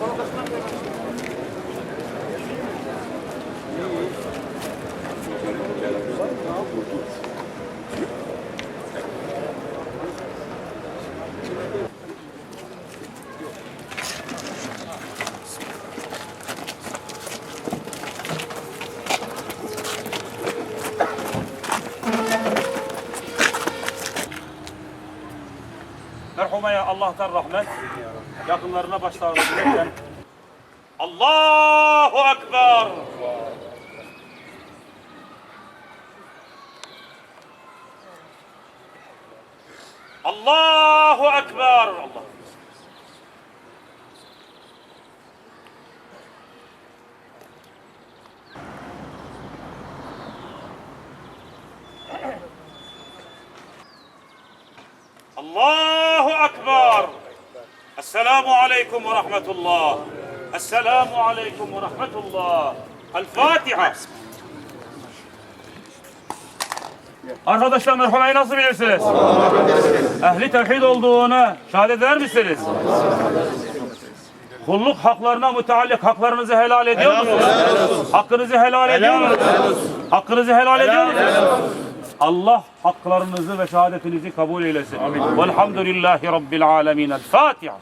確かに。Merhumaya Allah'tan rahmet. Yakınlarına başsağlığı dilerken. Allahu Ekber. Allahu Ekber. Allah. Allahu Ekber. Esselamu Aleyküm ve Rahmetullah. Esselamu Aleyküm ve Rahmetullah. El Fatiha. Arkadaşlar merhabayı nasıl bilirsiniz? Ehli tevhid olduğunu şehadet eder misiniz? Kulluk haklarına müteallik haklarınızı helal ediyor musunuz? Hakkınızı helal ediyor musunuz? Hakkınızı helal ediyor musunuz? Allah haklarınızı ve şehadetinizi kabul eylesin. Velhamdülillahi Rabbil alemin. El Fatiha.